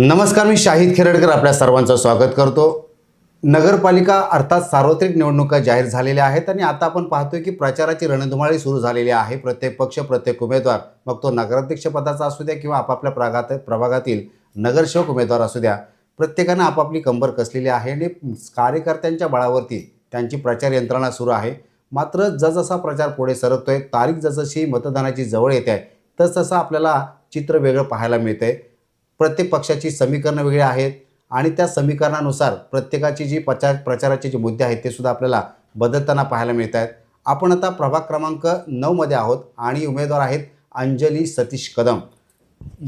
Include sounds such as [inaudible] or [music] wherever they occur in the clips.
नमस्कार मी शाहिद खेरडकर आपल्या सर्वांचं स्वागत करतो. नगरपालिका अर्थात सार्वत्रिक निवडणुका जाहीर झालेल्या आहेत आणि आता आपण पाहतोय की प्रचाराची रणधुमाळी सुरू झालेली आहे. प्रत्येक पक्ष प्रत्येक उमेदवार मग तो नगराध्यक्षपदाचा असू द्या किंवा आपापल्या प्रागात प्रभागातील नगरसेवक उमेदवार असू द्या प्रत्येकानं आपापली कंबर कसलेली आहे आणि कार्यकर्त्यांच्या बळावरती त्यांची प्रचार यंत्रणा सुरू आहे. मात्र जसजसा प्रचार पुढे सरकतोय तारीख जसजशी मतदानाची जवळ येते आहे तसतसं आपल्याला चित्र वेगळं पाहायला मिळतंय. प्रत्येक पक्षाची समीकरणं वेगळी आहेत आणि त्या समीकरणानुसार प्रत्येकाची जी प्रचार प्रचाराचे जे मुद्दे आहेत ते सुद्धा आपल्याला बदलताना पाहायला मिळत आहेत आपण आता प्रभाग क्रमांक नऊमध्ये आहोत आणि उमेदवार आहेत अंजली सतीश कदम.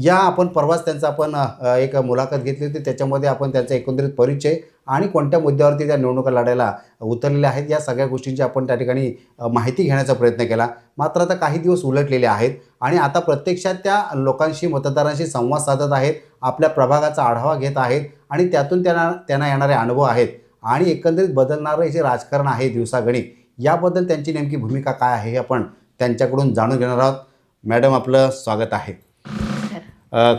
या आपण परवाच त्यांचा आपण एक मुलाखत घेतली होती. त्याच्यामध्ये आपण त्यांचा एकंदरीत परिचय आणि कोणत्या मुद्द्यावरती त्या निवडणुका लढायला उतरलेल्या आहेत या सगळ्या गोष्टींची आपण त्या ठिकाणी माहिती घेण्याचा प्रयत्न केला. मात्र आता काही दिवस उलटलेले आहेत. आणि आता प्रत्यक्षात त्या लोकांशी मतदारांशी संवाद साधत आहेत आपल्या प्रभागाचा आढावा घेत आहेत आणि त्यातून त्यांना त्यांना येणारे अनुभव आहेत. आणि एकंदरीत बदलणारं जे राजकारण आहे दिवसागणिक याबद्दल त्यांची नेमकी भूमिका काय आहे हे आपण त्यांच्याकडून जाणून घेणार आहोत. मॅडम आपलं स्वागत आहे.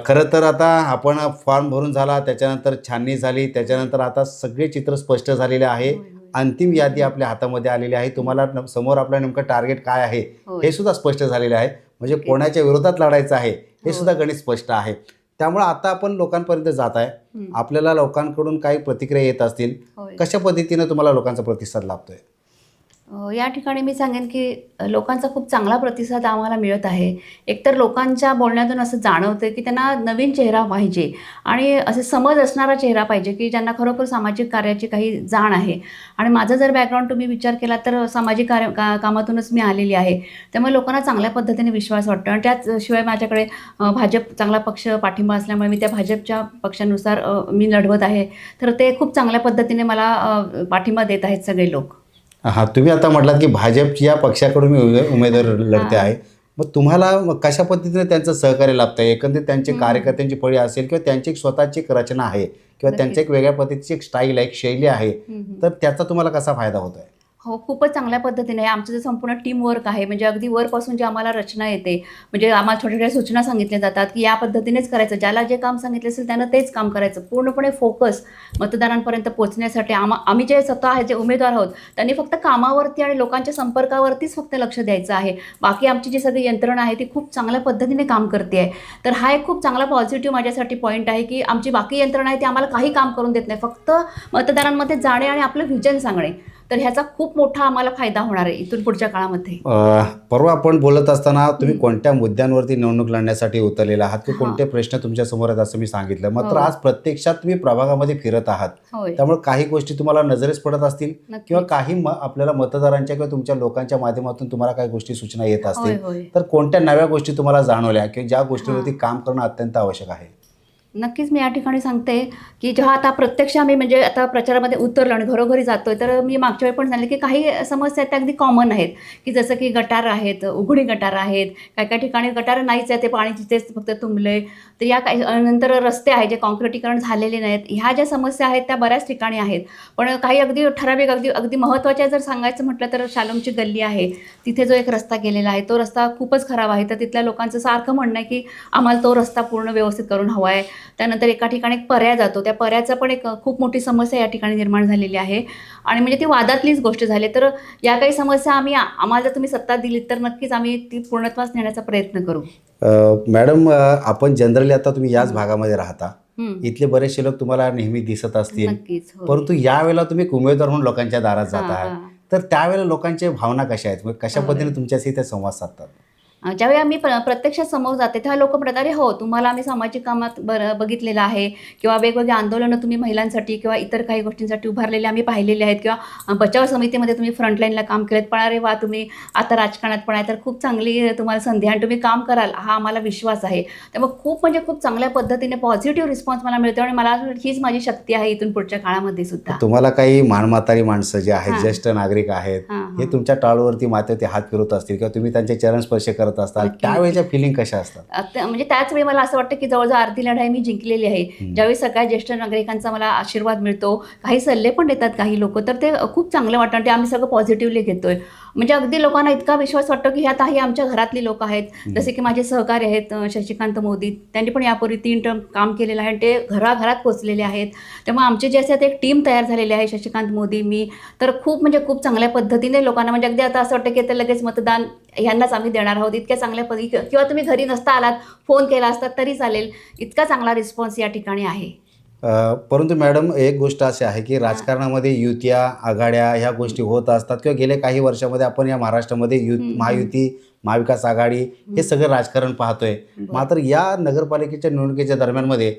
खरं तर आता आपण फॉर्म भरून झाला त्याच्यानंतर छाननी झाली त्याच्यानंतर आता सगळे चित्र स्पष्ट झालेले आहे. अंतिम यादी आपल्या हातामध्ये आलेली आहे. तुम्हाला समोर आपलं नेमकं टार्गेट काय आहे हे सुद्धा स्पष्ट झालेलं आहे. म्हणजे. कोणाच्या विरोधात लढायचं आहे हे हो. सुद्धा गणित स्पष्ट आहे त्यामुळे आता आपण लोकांपर्यंत जात आहे. आपल्याला लोकांकडून काही प्रतिक्रिया येत असतील. कशा पद्धतीनं तुम्हाला लोकांचा प्रतिसाद लाभतोय या ठिकाणी मी सांगेन की लोकांचा खूप चांगला प्रतिसाद आम्हाला मिळत आहे. एकतर लोकांच्या बोलण्यातून असं जाणवतं की त्यांना नवीन चेहरा पाहिजे आणि असे समज असणारा चेहरा पाहिजे की ज्यांना खरोखर सामाजिक कार्याची काही जाण आहे. आणि माझं जर बॅकग्राऊंड तुम्ही विचार केला तर सामाजिक कार्य का कामातूनच मी आलेली आहे. त्यामुळे लोकांना चांगल्या पद्धतीने विश्वास वाटतो आणि त्याचशिवाय माझ्याकडे भाजप चांगला पक्ष पाठिंबा असल्यामुळे मी त्या भाजपच्या पक्षानुसार मी लढवत आहे. तर ते खूप चांगल्या पद्धतीने मला पाठिंबा देत आहेत सगळे लोक. हा तुम्ही आता म्हटलात की भाजप या पक्षाकडून मी उमे- उमेदवार लढते. आहे मग तुम्हाला मग कशा पद्धतीने त्यांचं सहकार्य लाभतंय एकंदरीत त्यांचे. कार्यकर्त्यांची फळी असेल किंवा त्यांची एक स्वतःची एक रचना आहे किंवा नक्कीच. त्यांची एक वेगळ्या पद्धतीची एक स्टाईल आहे एक शैली आहे हम्म, हम्म. तर त्याचा तुम्हाला कसा फायदा होत आहे हो खूपच चांगल्या पद्धतीने आहे आमचं जे संपूर्ण टीम वर्क आहे म्हणजे अगदी वरपासून जे आम्हाला रचना येते म्हणजे आम्हाला छोट्या छोट्या सूचना सांगितल्या जातात की या पद्धतीनेच करायचं ज्याला जे काम सांगितले असेल त्यानं तेच काम करायचं. पूर्णपणे फोकस मतदारांपर्यंत पोहोचण्यासाठी आम्हा आम्ही जे स्वतः आहे जे उमेदवार आहोत त्यांनी फक्त कामावरती आणि लोकांच्या संपर्कावरतीच फक्त लक्ष द्यायचं आहे. बाकी आमची जी सगळी यंत्रणा आहे ती खूप चांगल्या पद्धतीने काम करते आहे. तर हा एक खूप चांगला पॉझिटिव्ह माझ्यासाठी पॉईंट आहे की आमची बाकी यंत्रणा आहे ती आम्हाला काही काम करून देत नाही. फक्त मतदारांमध्ये जाणे आणि आपलं व्हिजन सांगणे. तर ह्याचा खूप मोठा आम्हाला फायदा होणार आहे इथून पुढच्या काळामध्ये. परवा आपण बोलत असताना तुम्ही. कोणत्या मुद्द्यांवरती निवडणूक लढण्यासाठी उतरलेला आहात? की. कोणते प्रश्न तुमच्यासमोर आहेत असं मी सांगितलं. मात्र हो. आज प्रत्यक्षात तुम्ही प्रभागामध्ये फिरत आहात. त्यामुळे काही गोष्टी तुम्हाला नजरेस पडत असतील किंवा काही आपल्याला मतदारांच्या किंवा तुमच्या लोकांच्या माध्यमातून तुम्हाला काही गोष्टी सूचना येत असतील. तर कोणत्या नव्या गोष्टी तुम्हाला जाणवल्या? की ज्या गोष्टीवरती काम करणं अत्यंत आवश्यक आहे? नक्कीच मी या ठिकाणी सांगते की जेव्हा आता प्रत्यक्ष आम्ही म्हणजे आता प्रचारामध्ये उतरलो आणि घरोघरी जातोय तर मी मागच्या वेळी पण सांगितलं की काही समस्या आहेत त्या अगदी कॉमन आहेत. की जसं की गटार आहेत उघडी गटार आहेत काही काही ठिकाणी गटार नाहीच आहे ते पाणी तिथेच फक्त तुंबले. तर या काही नंतर रस्ते आहेत जे कॉन्क्रिटीकरण झालेले नाहीत. ह्या ज्या समस्या आहेत त्या बऱ्याच ठिकाणी आहेत. पण काही अगदी ठराविक अगदी अगदी महत्त्वाच्या जर सांगायचं म्हटलं तर शालमची गल्ली आहे. तिथे जो एक रस्ता गेलेला आहे तो रस्ता खूपच खराब आहे. तर तिथल्या लोकांचं सारखं म्हणणं आहे की आम्हाला तो रस्ता पूर्ण व्यवस्थित करून हवा आहे. त्यानंतर एका ठिकाणी एक पर्याय जातो. त्या पर्यायाचा पण एक खूप मोठी समस्या या ठिकाणी निर्माण झालेली आहे. आणि म्हणजे ती वादातलीच गोष्ट झाली. तर या काही समस्या आम्ही आम्हाला जर तुम्ही सत्ता दिलीत तर नक्कीच आम्ही ती पूर्णत्वास नेण्याचा प्रयत्न करू. मॅडम आपण जनरली आता तुम्ही याच. भागामध्ये राहता. इथले बरेचसे लोक तुम्हाला नेहमी दिसत असतील. नक्कीच हो. परंतु यावेळेला तुम्ही उमेदवार म्हणून लोकांच्या दारात जात. आहात. तर त्यावेळेला लोकांच्या भावना कशा आहेत? कशा. पद्धतीने तुमच्याशी ते संवाद साधतात? ज्यावेळी आम्ही प्र प्रत्यक्षात समोर जाते तेव्हा लोक म्हणतात अरे हो तुम्हाला आम्ही सामाजिक कामात बरं बघितलेलं आहे किंवा वेगवेगळे आंदोलनं तुम्ही महिलांसाठी किंवा इतर काही गोष्टींसाठी उभारलेले आम्ही पाहिलेले आहेत किंवा बचाव समितीमध्ये तुम्ही फ्रंटलाईनला काम केलेत पण अरे वा तुम्ही आता राजकारणात पण आहे तर खूप चांगली तुम्हाला संधी आणि तुम्ही काम कराल हा आम्हाला विश्वास आहे त्यामुळे खूप म्हणजे खूप चांगल्या पद्धतीने पॉझिटिव्ह रिस्पॉन्स मला मिळतो आणि मला हीच माझी शक्ती आहे इथून पुढच्या काळामध्ये सुद्धा तुम्हाला काही मानमातारी माणसं जे आहेत. ज्येष्ठ नागरिक आहेत हां. तुमच्या टाळूवरती मातेवरती हात फिरवत असतील किंवा तुम्ही त्यांचे चरण स्पर्श करत करत असतात. त्यावेळेच्या फिलिंग कशा असतात? म्हणजे त्याच वेळी मला असं वाटतं की जवळजवळ अर्धी लढाई मी जिंकलेली आहे. ज्यावेळी सगळ्या ज्येष्ठ नागरिकांचा मला आशीर्वाद मिळतो काही सल्ले पण देतात काही लोक तर ते खूप चांगलं वाटतं आणि ते आम्ही सगळं पॉझिटिव्हली घेतोय. म्हणजे अगदी लोकांना इतका विश्वास वाटतो की ह्यात ही आमच्या घरातली लोक आहेत. जसे की माझे सहकारी आहेत शशिकांत मोदी त्यांनी पण यापूर्वी तीन टर्म काम केलेलं आहे आणि ते घराघरात पोचलेले आहेत. त्यामुळे आमचे जे असतात एक टीम तयार झालेली आहे शशिकांत मोदी मी तर खूप म्हणजे खूप चांगल्या पद्धतीने लोकांना म्हणजे अगदी आता असं वाटतं की आता लगेच मतदान ह्यांनाच आम्ही देणार आहोत. इतक्या चांगल्या पद्धती किंवा तुम्ही घरी नसता आलात फोन केला असता तरी चालेल. इतका चांगला रिस्पॉन्स या ठिकाणी आहे. परंतु मॅडम एक गोष्ट अशी आहे की राजकारणामध्ये युत्या आघाड्या ह्या गोष्टी होत असतात. किंवा गेल्या काही वर्षामध्ये आपण या महाराष्ट्रामध्ये यु हम्म. महायुती महाविकास आघाडी हे सगळं राजकारण पाहतोय मात्र या नगरपालिकेच्या निवडणुकीच्या दरम्यानमध्ये.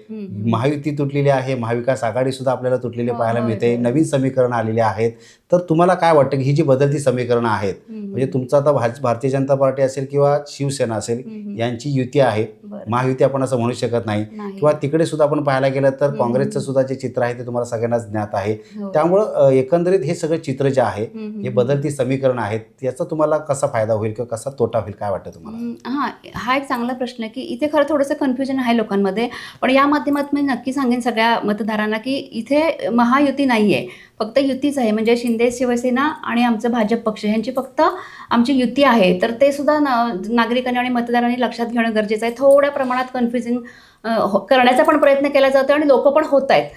महायुती तुटलेली आहे महाविकास आघाडी सुद्धा आपल्याला तुटलेली हो, पाहायला होय, मिळते होय. नवीन समीकरण आलेली आहेत तर तुम्हाला काय वाटतं की ही जी बदलती समीकरणं आहेत. म्हणजे तुमचं आता भारतीय जनता पार्टी असेल किंवा शिवसेना असेल. यांची युती आहे. महायुती आपण असं म्हणू शकत नाही. किंवा तिकडे सुद्धा आपण पाहायला गेलं तर. काँग्रेसचं सुद्धा जे चित्र आहे ते तुम्हाला सगळ्यांनाच ज्ञात आहे. त्यामुळं एकंदरीत हे सगळं चित्र जे आहे. हे बदलती समीकरण आहेत याचा तुम्हाला कसा फायदा होईल किंवा कसा तोटा होईल काय वाटतं तुम्हाला हां हा एक चांगला प्रश्न आहे की इथे खरं थोडंसं कन्फ्युजन आहे लोकांमध्ये पण या माध्यमात मी नक्की सांगेन सगळ्या मतदारांना की इथे महायुती नाही आहे फक्त युतीच आहे. म्हणजे शिंदे शिवसेना आणि आमचं भाजप पक्ष यांची फक्त आमची युती आहे. तर ते सुद्धा ना नागरिकांनी आणि मतदारांनी लक्षात घेणं गरजेचं आहे. थोड्या प्रमाणात कन्फ्युजिंग हो, करण्याचा पण प्रयत्न केला जातो आणि लोक पण होत आहेत.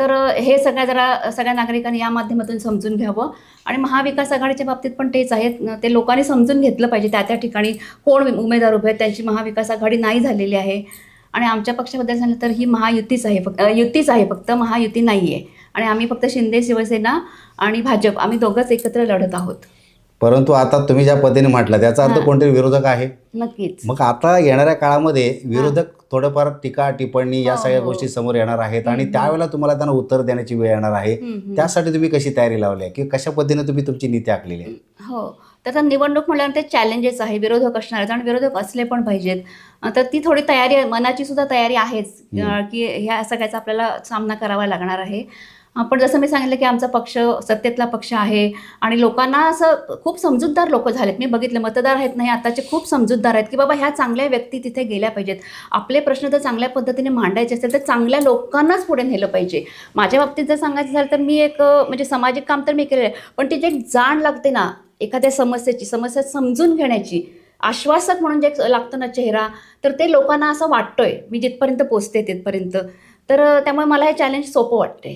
तर हे सगळ्या जरा सगळ्या नागरिकांनी या माध्यमातून समजून घ्यावं. आणि महाविकास आघाडीच्या बाबतीत पण तेच आहेत. ते लोकांनी समजून घेतलं पाहिजे त्या त्या ठिकाणी कोण उमेदवार उभे आहेत. त्यांची महाविकास आघाडी नाही झालेली आहे. आणि आमच्या पक्षाबद्दल झालं तर ही महायुतीच आहे. फक्त युतीच आहे. फक्त महायुती नाही आहे आणि आम्ही फक्त शिंदे शिवसेना आणि भाजप आम्ही दोघंच एकत्र लढत आहोत. परंतु आता तुम्ही ज्या पद्धतीने म्हटलं त्याचा अर्थ. कोणतरी विरोधक आहे? नक्कीच. मग आता येणाऱ्या काळामध्ये विरोधक थोडंफार टीका टिप्पणी या हो, सगळ्या हो. गोष्टी समोर येणार आहेत आणि. त्यावेळेला तुम्हाला त्यांना उत्तर देण्याची वेळ येणार आहे. त्यासाठी तुम्ही कशी तयारी लावली? आहे की कशा पद्धतीने तुम्ही तुमची नीती आखलेली आहे? हो. तर आता निवडणूक म्हटल्यावर ते चॅलेंजेस आहे विरोधक असणार आहेत आणि विरोधक असले पण पाहिजेत. तर ती थोडी तयारी मनाची सुद्धा तयारी आहेच की ह्या सगळ्याचा आपल्याला सामना करावा लागणार आहे. पण जसं मी सांगितलं की आमचा पक्ष सत्तेतला पक्ष आहे आणि लोकांना असं खूप समजूतदार लोक झालेत. मी बघितलं मतदार आहेत नाही आताचे खूप समजूतदार आहेत की बाबा ह्या चांगल्या व्यक्ती तिथे गेल्या पाहिजेत. आपले प्रश्न जर चांगल्या पद्धतीने मांडायचे असेल तर चांगल्या लोकांनाच पुढे नेलं पाहिजे. माझ्या बाबतीत जर सांगायचं झालं तर मी एक म्हणजे सामाजिक काम तर मी केलेलं आहे. पण ती जे एक जाण लागते ना एखाद्या समस्येची समस्या समजून घेण्याची आश्वासक म्हणून जे लागतं ना चेहरा तर ते लोकांना असं वाटतोय. मी जिथपर्यंत पोचते तिथपर्यंत. तर त्यामुळे मला हे चॅलेंज सोपं वाटते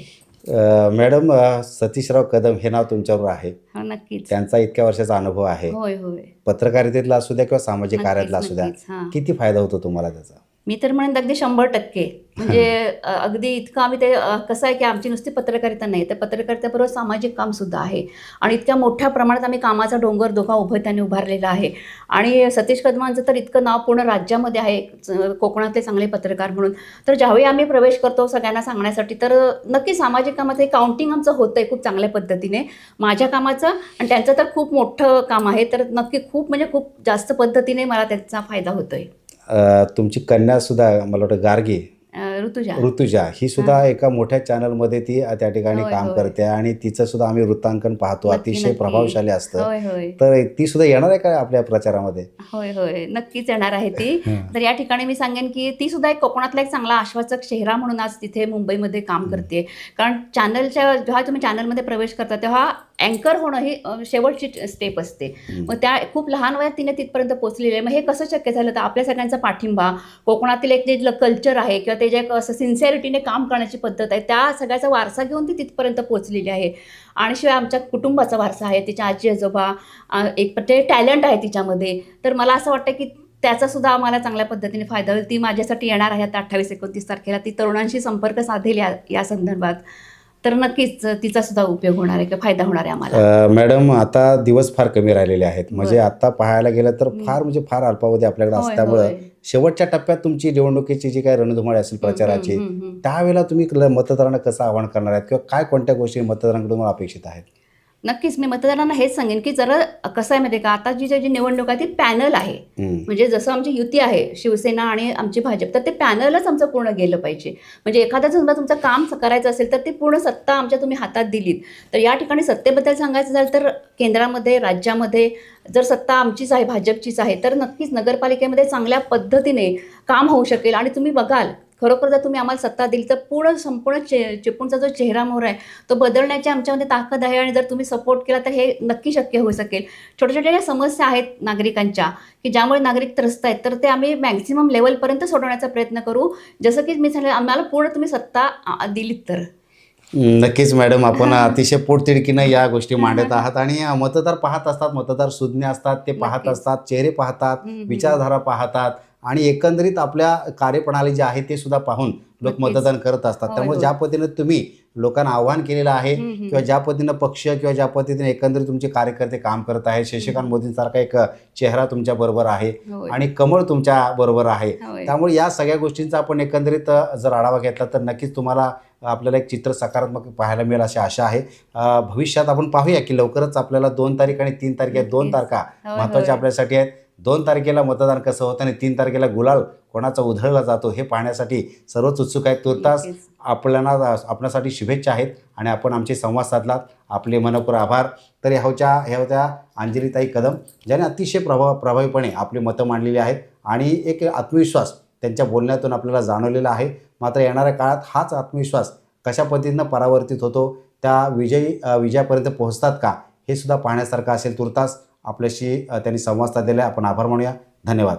मॅडम सतीशराव कदम हे नाव तुमच्यावर आहे. हा नक्कीच. त्यांचा इतक्या वर्षाचा अनुभव आहे. होय होय. पत्रकारितेतला असू द्या किंवा सामाजिक नक्कीच, कार्यातला असू द्या नक्कीच, हां. किती फायदा होतो तुम्हाला त्याचा? मी तर म्हणेन अगदी शंभर टक्के. म्हणजे [laughs] अगदी इतकं आम्ही ते कसं आहे की आमची नुसती पत्रकारिता नाही तर पत्रकारितेबरोबर सामाजिक काम सुद्धा आहे. आणि इतक्या मोठ्या प्रमाणात आम्ही कामाचा डोंगर दोघा उभं त्यांनी उभारलेला आहे. आणि सतीश कदमांचं तर इतकं नाव पूर्ण राज्यामध्ये आहे कोकणातले चांगले पत्रकार म्हणून. तर ज्यावेळी आम्ही प्रवेश करतो सगळ्यांना सांगण्यासाठी तर नक्की सामाजिक कामाचं काउंटिंग आमचं होतं आहे खूप चांगल्या पद्धतीने. माझ्या कामाचं आणि त्यांचं तर खूप मोठं काम आहे तर नक्की खूप म्हणजे खूप जास्त पद्धतीने मला त्याचा फायदा होतोय. अ, तुमची कन्यासुद्धा मला वाटतं गार्गी ऋतुजा. ऋतुजा. ही सुद्धा एका मोठ्या चॅनलमध्ये ती त्या ठिकाणी काम. करते आणि तिचं सुद्धा आम्ही वृत्तांकन पाहतो. अतिशय. प्रभावशाली असतं. तर ती सुद्धा येणार आहे का आपल्या प्रचारामध्ये? होय होय. नक्कीच येणार आहे ती. तर या ठिकाणी मी सांगेन की ती सुद्धा एक कोकणातला एक चांगला आश्वासक चेहरा म्हणून आज तिथे मुंबईमध्ये काम करते कारण चॅनलच्या जेव्हा तुम्ही चॅनलमध्ये प्रवेश करता तेव्हा अँकर होणं ही शेवटची स्टेप असते. मग त्या खूप लहान वयात तिने तिथपर्यंत पोहोचलेली आहे. मग हे कसं शक्य झालं? तर आपल्या सगळ्यांचा पाठिंबा कोकणातील एक जे कल्चर आहे किंवा ते जे एक असं सिन्सिअरिटीने काम करण्याची पद्धत आहे. त्या सगळ्याचा वारसा घेऊन ती तिथपर्यंत पोचलेली आहे. आणि शिवाय आमच्या कुटुंबाचा वारसा आहे. तिच्या आजी आजोबा एक म्हणजे ते टॅलेंट आहे तिच्यामध्ये. तर मला असं वाटतं की त्याचासुद्धा आम्हाला चांगल्या पद्धतीने फायदा होईल. ती माझ्यासाठी येणार आहे आता अठ्ठावीस एकोणतीस तारखेला. ती तरुणांशी संपर्क साधेल या या संदर्भात. तर नक्कीच तिचा सुद्धा उपयोग होणार आहे किंवा फायदा होणार आहे आम्हाला मॅडम आता दिवस फार कमी राहिलेले आहेत म्हणजे. आता पाहायला गेलं तर फार म्हणजे फार अल्पावधी आपल्याकडे होय, असल्यामुळं होय. शेवटच्या टप्प्यात तुमची निवडणुकीची जी काही रणधुमाळी असेल प्रचाराची हम्म, हम्म, हम्म. त्यावेळेला तुम्ही मतदारांना कसं आवाहन करणार आहेत किंवा काय कोणत्या गोष्टी मतदारांकडून अपेक्षित आहेत नक्कीच मी मतदारांना हेच सांगेन की जरा कसं आहे माहिती का? आता जी जी निवडणूक आहे ती पॅनल आहे. म्हणजे जसं आमची युती आहे शिवसेना आणि आमची भाजप तर ते पॅनलच आमचं पूर्ण गेलं पाहिजे. म्हणजे एखादा समजा तुमचं काम करायचं असेल तर ती पूर्ण सत्ता आमच्या तुम्ही हातात दिलीत. तर या ठिकाणी सत्तेबद्दल सांगायचं झालं तर केंद्रामध्ये राज्यामध्ये जर सत्ता आमचीच आहे भाजपचीच आहे तर नक्कीच नगरपालिकेमध्ये चांगल्या पद्धतीने काम होऊ शकेल. आणि तुम्ही बघाल खरोखर जर तुम्ही आम्हाला सत्ता दिली तर पूर्ण संपूर्ण चे चिपळूणचा जो चेहरा मोहरा आहे तो बदलण्याची आमच्यामध्ये ताकद आहे आणि जर तुम्ही सपोर्ट केला तर हे नक्की शक्य होऊ शकेल. छोट्या छोट्या ज्या समस्या आहेत नागरिकांच्या की ज्यामुळे नागरिक त्रस्त आहेत तर ते आम्ही मॅक्झिमम लेवलपर्यंत सोडवण्याचा प्रयत्न करू. जसं की मी सांगितलं आम्हाला पूर्ण तुम्ही सत्ता दिलीत तर. नक्कीच मॅडम. आपण अतिशय पोटतिडकीनं या गोष्टी मांडत आहात आणि मतदार पाहत असतात मतदार सुज्ञ असतात ते पाहत. असतात चेहरे पाहतात विचारधारा पाहतात. आणि एकंदरीत आपल्या कार्यप्रणाली जी आहे ते सुद्धा पाहून लोक. मतदान करत असतात होय, त्यामुळे होय. ज्या पद्धतीनं तुम्ही लोकांना आव्हान केलेलं आहे. किंवा ज्या पद्धतीनं पक्ष किंवा ज्या पद्धतीने एकंदरीत तुमचे कार्यकर्ते काम करत आहेत शशिकांत मोदींसारखा एक चेहरा तुमच्या बरोबर आहे. आणि कमळ तुमच्या बरोबर आहे. त्यामुळे या सगळ्या गोष्टींचा आपण एकंदरीत जर आढावा घेतला तर नक्कीच तुम्हाला आपल्याला एक चित्र सकारात्मक पाहायला मिळेल अशी आशा आहे भविष्यात आपण पाहूया की लवकरच आपल्याला दोन तारीख आणि तीन तारीख या दोन. तारखा महत्त्वाच्या होय. आपल्यासाठी आहेत दोन तारखेला मतदान कसं होतं आणि तीन तारखेला गुलाल कोणाचा उधळला जातो हे पाहण्यासाठी सर्वच उत्सुक आहेत तुर्तास. आपल्याला आपल्यासाठी शुभेच्छा आहेत आणि आपण आमचे संवाद साधलात. आपले मनपूर आभार. तर ह्याच्या ह्या होत्या अंजलीताई कदम ज्याने अतिशय प्रभाव प्रभावीपणे आपली मतं मांडलेली आहेत आणि एक आत्मविश्वास त्यांच्या बोलण्यातून आपल्याला जाणवलेला आहे. मात्र येणाऱ्या काळात हाच आत्मविश्वास कशा पद्धतीनं परावर्तित होतो त्या विजयी विजयापर्यंत पोहोचतात का हे सुद्धा पाहण्यासारखं असेल तुर्तास. आपल्याशी त्यांनी संवाद साधलेला आहे. आपण आभार मानूया. धन्यवाद.